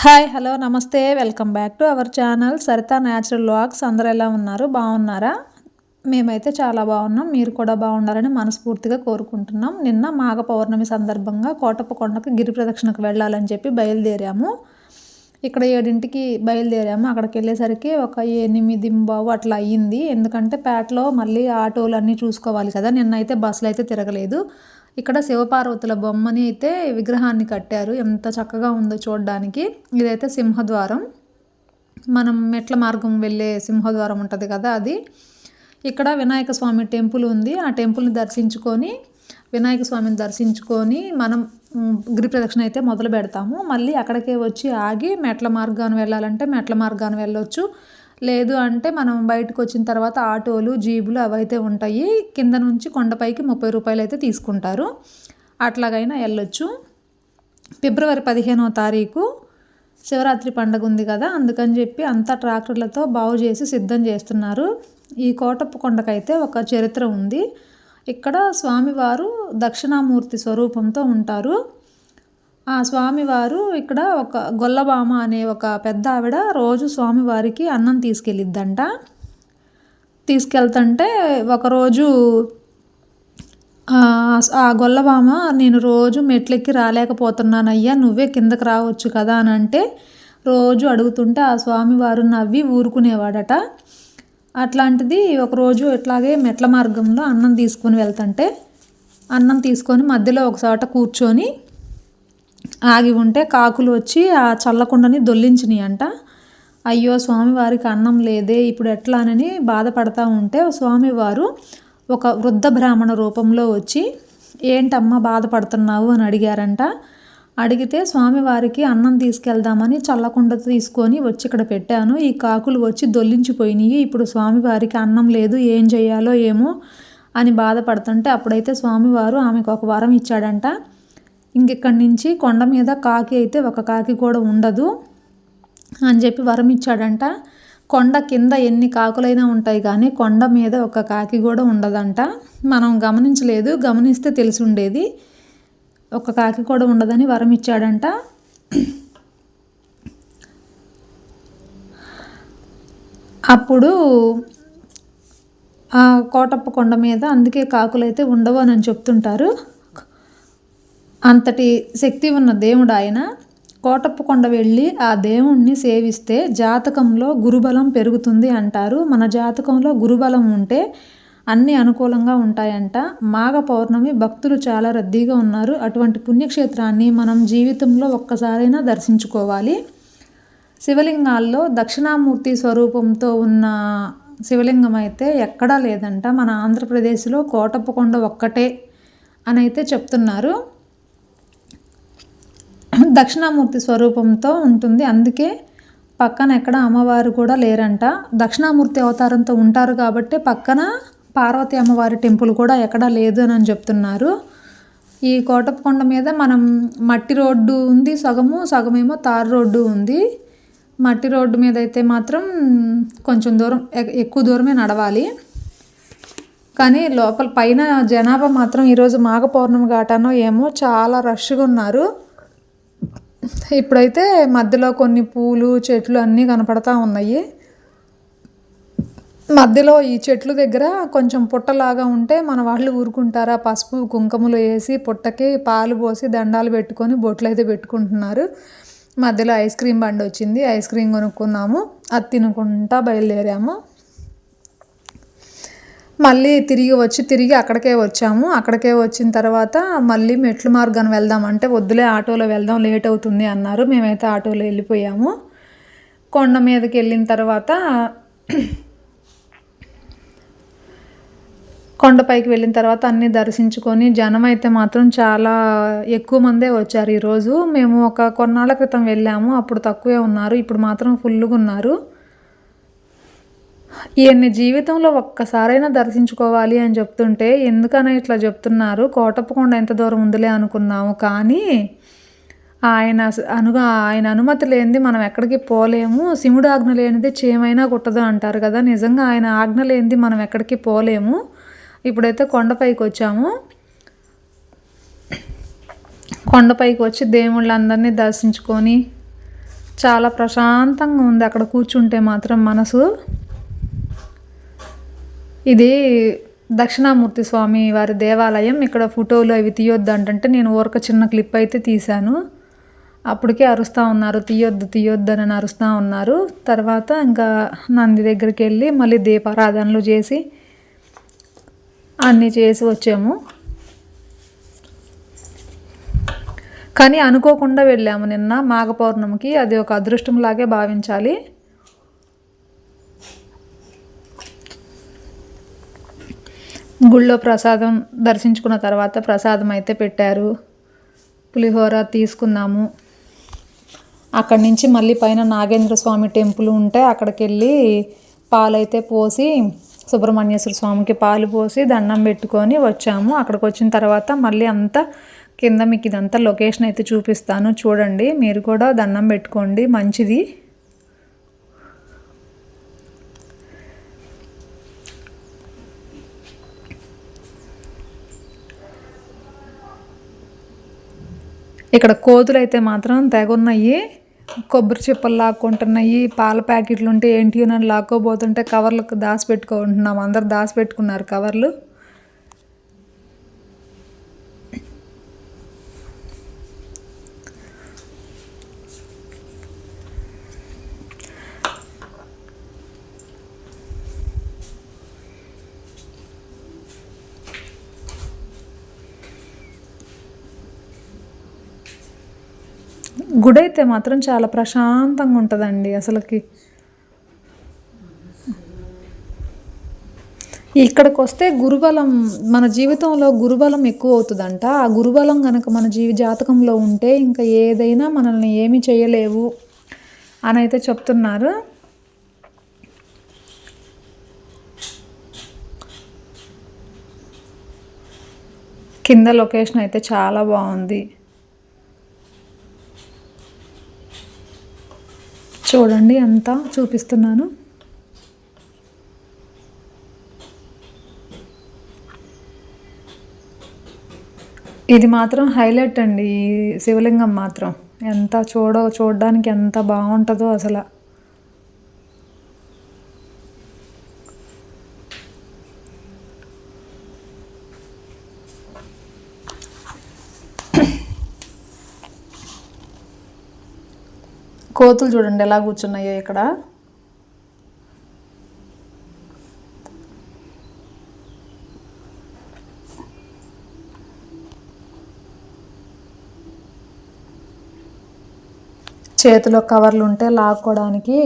Hi hello నమస్తే. Welcome back to our channel. Saritha natural vox అందరూ ఎలా ఉన్నారు? బాగున్నారా? మేమైతే చాలా బాగున్నాం. మీరు కూడా బాగుండాలని మనస్ఫూర్తిగా కోరుకుంటున్నాం. నిన్న మాఘ పౌర్ణమి సందర్భంగా కోటప్ప కొండకు గిరి ప్రదక్షిణకు వెళ్ళాలని చెప్పి బయలుదేరాము. ఇక్కడ ఏడింటికి బయలుదేరాము. అక్కడికి వెళ్ళేసరికి ఒక ఎనిమిది బావు అట్లా అయ్యింది. ఎందుకంటే పేటలో మళ్ళీ ఆటోలు అన్నీ చూసుకోవాలి కదా. నిన్న అయితే బస్సులు అయితే తిరగలేదు. ఇక్కడ శివపార్వతుల బొమ్మని అయితే విగ్రహాన్ని కట్టారు. ఎంత చక్కగా ఉందో చూడడానికి. ఇదైతే సింహద్వారం. మనం మెట్ల మార్గం వెళ్ళే సింహద్వారం ఉంటుంది కదా అది. ఇక్కడ వినాయక స్వామి టెంపుల్ ఉంది. ఆ టెంపుల్ని దర్శించుకొని వినాయక స్వామిని దర్శించుకొని మనం గిరి ప్రదక్షిణ అయితే మొదలు పెడతాము. మళ్ళీ అక్కడికే వచ్చి ఆగి మెట్ల మార్గాన్ని వెళ్ళాలంటే మెట్ల మార్గాన్ని వెళ్ళొచ్చు. లేదు అంటే మనం బయటకు వచ్చిన తర్వాత ఆటోలు జీబులు అవైతే ఉంటాయి. కింద నుంచి కొండపైకి ముప్పై రూపాయలు అయితే తీసుకుంటారు. అట్లాగైనా వెళ్ళొచ్చు ఫిబ్రవరి పదిహేనవ తారీఖు శివరాత్రి పండుగ ఉంది కదా అందుకని చెప్పి అంతా ట్రాక్టర్లతో బాగు చేసి సిద్ధం చేస్తున్నారు. ఈ కోటప్ప కొండకైతే ఒక చరిత్ర ఉంది. ఇక్కడ స్వామివారు దక్షిణామూర్తి స్వరూపంతో ఉంటారు. ఆ స్వామివారు ఇక్కడ ఒక గొల్లబామ అనే ఒక పెద్ద ఆవిడ రోజు స్వామివారికి అన్నం తీసుకెళ్ళిద్దంట. తీసుకెళ్తుంటే ఒకరోజు ఆ గొల్లబామ నేను రోజు మెట్లెక్కి రాలేకపోతున్నాను అయ్యా నువ్వే కిందకి రావచ్చు కదా అని అంటే రోజు అడుగుతుంటే ఆ స్వామివారు నవ్వి ఊరుకునేవాడట. అట్లాంటిది ఒకరోజు ఇట్లాగే మెట్ల మార్గంలో అన్నం తీసుకొని వెళ్తుంటే అన్నం తీసుకొని మధ్యలో ఒక చోట కూర్చొని ఆగి ఉంటే కాకులు వచ్చి ఆ చల్లకుండని దొల్లించినాయి అంట అయ్యో స్వామివారికి అన్నం లేదే ఇప్పుడు ఎట్లా అని బాధపడతా ఉంటే స్వామివారు ఒక వృద్ధ బ్రాహ్మణ రూపంలో వచ్చి ఏంటమ్మా బాధపడుతున్నావు? అని అడిగారంట. అడిగితే స్వామివారికి అన్నం తీసుకెళ్దామని చల్లకుండ తీసుకొని వచ్చి ఇక్కడ పెట్టాను. ఈ కాకులు వచ్చి దొల్లించిపోయినాయి. ఇప్పుడు స్వామివారికి అన్నం లేదు ఏం చేయాలో ఏమో అని బాధపడుతుంటే అప్పుడైతే స్వామివారు ఆమెకు ఒక వరం ఇచ్చాడంట. ఇంకెక్కడి నుంచి కొండ మీద కాకి అయితే ఒక కాకి కూడా ఉండదు అని చెప్పి వరం ఇచ్చాడంట. కొండ కింద ఎన్ని కాకులైనా ఉంటాయి కానీ కొండ మీద ఒక కాకి కూడా ఉండదంట. మనం గమనించలేదు గమనిస్తే తెలిసి ఉండేది ఒక కాకి కూడా ఉండదని వరం ఇచ్చాడంట. అప్పుడు ఆ కోటప్ప కొండ మీద అందుకే కాకులైతే ఉండవు అని చెప్తుంటారు. అంతటి శక్తి ఉన్న దేవుడు ఆయన. కోటప్ప కొండ వెళ్ళి ఆ దేవుణ్ణి సేవిస్తే జాతకంలో గురుబలం పెరుగుతుంది అంటారు. మన జాతకంలో గురుబలం ఉంటే అన్నీ అనుకూలంగా ఉంటాయంట. మాఘ పౌర్ణమి భక్తులు చాలా రద్దీగా ఉన్నారు. అటువంటి పుణ్యక్షేత్రాన్ని మనం జీవితంలో ఒక్కసారైనా దర్శించుకోవాలి. శివలింగాల్లో దక్షిణామూర్తి స్వరూపంతో ఉన్న శివలింగం అయితే ఎక్కడా లేదంట. మన ఆంధ్రప్రదేశ్లో కోటప్పకొండ ఒక్కటే అని అయితే చెప్తున్నారు. దక్షిణామూర్తి స్వరూపంతో ఉంటుంది. అందుకే పక్కన ఎక్కడ అమ్మవారు కూడా లేరంట. దక్షిణామూర్తి అవతారంతో ఉంటారు కాబట్టి పక్కన పార్వతి అమ్మవారి టెంపుల్ కూడా ఎక్కడా లేదు అని చెప్తున్నారు. ఈ కోటప్పకొండ మీద మనం మట్టి రోడ్డు ఉంది సగము సగమేమో తారు రోడ్డు ఉంది. మట్టి రోడ్డు మీద అయితే మాత్రం కొంచెం దూరం ఎక్కువ దూరమే నడవాలి. కానీ లోపల పైన జనాభా మాత్రం ఈరోజు మాఘ పౌర్ణమి ఘాటానో ఏమో చాలా రష్గా ఉన్నారు. ఇప్పుడైతే మధ్యలో కొన్ని పూలు చెట్లు అన్నీ కనపడతా ఉన్నాయి. మధ్యలో ఈ చెట్లు దగ్గర కొంచెం పుట్టలాగా ఉంటే మన వాళ్ళు ఊరుకుంటారా. పసుపు కుంకుమలు వేసి పుట్టకి పాలు పోసి దండాలు పెట్టుకొని బొట్లు అయితే పెట్టుకుంటున్నారు. మధ్యలో ఐస్ క్రీమ్ బండి వచ్చింది. ఐస్ క్రీమ్ కొనుక్కున్నాము. అది తినుకుంటా బయలుదేరాము. మళ్ళీ తిరిగి వచ్చి తిరిగి అక్కడికే వచ్చాము. అక్కడికే వచ్చిన తర్వాత మళ్ళీ మెట్లు మార్గాన్ని వెళ్దాం అంటే వద్దులే ఆటోలో వెళ్దాం లేట్ అవుతుంది అన్నారు. మేమైతే ఆటోలో వెళ్ళిపోయాము. కొండ మీదకి వెళ్ళిన తర్వాత కొండపైకి వెళ్ళిన తర్వాత అన్నీ దర్శించుకొని జనం అయితే మాత్రం చాలా ఎక్కువ మందే వచ్చారు ఈరోజు. మేము ఒక కొన్నాళ్ళ క్రితం వెళ్ళాము. అప్పుడు తక్కువే ఉన్నారు. ఇప్పుడు మాత్రం ఫుల్గా ఉన్నారు. ఈయన్ని జీవితంలో ఒక్కసారైనా దర్శించుకోవాలి అని చెప్తుంటే ఎందుకని ఇట్లా చెప్తున్నారు? కోటప్పకొండ ఎంత దూరం ఉందిలే అనుకున్నాము. కానీ ఆయన అనుగా ఆయన అనుమతి లేనిది మనం ఎక్కడికి పోలేము. శివుడు ఆజ్ఞ లేనిది చేమైనా కుట్టదు అంటారు కదా. నిజంగా ఆయన ఆజ్ఞ లేనిది మనం ఎక్కడికి పోలేము. ఇప్పుడైతే కొండపైకి వచ్చాము. కొండపైకి వచ్చి దేవుళ్ళందరినీ దర్శించుకొని చాలా ప్రశాంతంగా ఉంది. అక్కడ కూర్చుంటే మాత్రం మనసు ఇది దక్షిణామూర్తి స్వామి వారి దేవాలయం. ఇక్కడ ఫోటోలు అవి తీయొద్దు అంటే నేను ఊరక చిన్న క్లిప్ అయితే తీశాను. అప్పటికే అరుస్తూ ఉన్నారు. తీయొద్దు తీయొద్దు అని అరుస్తూ ఉన్నారు. తర్వాత ఇంకా నంది దగ్గరికి వెళ్ళి మళ్ళీ దీపారాధనలు చేసి అన్నీ చేసి వచ్చాము. కానీ అనుకోకుండా వెళ్ళాము నిన్న మాఘ పౌర్ణమికి. అది ఒక అదృష్టంలాగే భావించాలి. గుళ్ళో ప్రసాదం దర్శించుకున్న తర్వాత ప్రసాదం అయితే పెట్టారు. పులిహోర తీసుకున్నాము. అక్కడి నుంచి మళ్ళీ పైన నాగేంద్ర స్వామి టెంపుల్ ఉంటే అక్కడికి వెళ్ళి పాలైతే పోసి సుబ్రహ్మణ్యేశ్వర స్వామికి పాలు పోసి దండం పెట్టుకొని వచ్చాము. అక్కడికి వచ్చిన తర్వాత మళ్ళీ అంతా కింద మీకు ఇదంతా లొకేషన్ అయితే చూపిస్తాను. చూడండి మీరు కూడా దండం పెట్టుకోండి. మంచిది. ఇక్కడ కోతులు అయితే మాత్రం తెగున్నాయి కొబ్బరి చిప్పలు లాక్కుంటున్నాయి పాల ప్యాకెట్లు ఉంటే ఏంటి అని లాక్కోబోతుంటే కవర్లకు దాచి పెట్టుకుంటున్నాం అందరు దాచి పెట్టుకున్నారు కవర్లు. గుడి అయితే మాత్రం చాలా ప్రశాంతంగా ఉంటుందండి అసలుకి. ఇక్కడికి వస్తే గురుబలం మన జీవితంలో గురుబలం ఎక్కువ అవుతుందంట. ఆ గురుబలం కనుక మన జీవి జాతకంలో ఉంటే ఇంకా ఏదైనా మనల్ని ఏమీ చేయలేవు అని అయితే చెప్తున్నారు. కింద లొకేషన్ అయితే చాలా బాగుంది. చూడండి అంతా చూపిస్తున్నాను. ఇది మాత్రం హైలైట్ అండి ఈ శివలింగం మాత్రం. ఎంత చూడ చూడడానికి ఎంత బాగుంటుందో అసలు. కోతులు చూడండి ఎలా కూర్చున్నాయో ఇక్కడ. చేతిలో కవర్లు ఉంటే లాక్కోవడానికి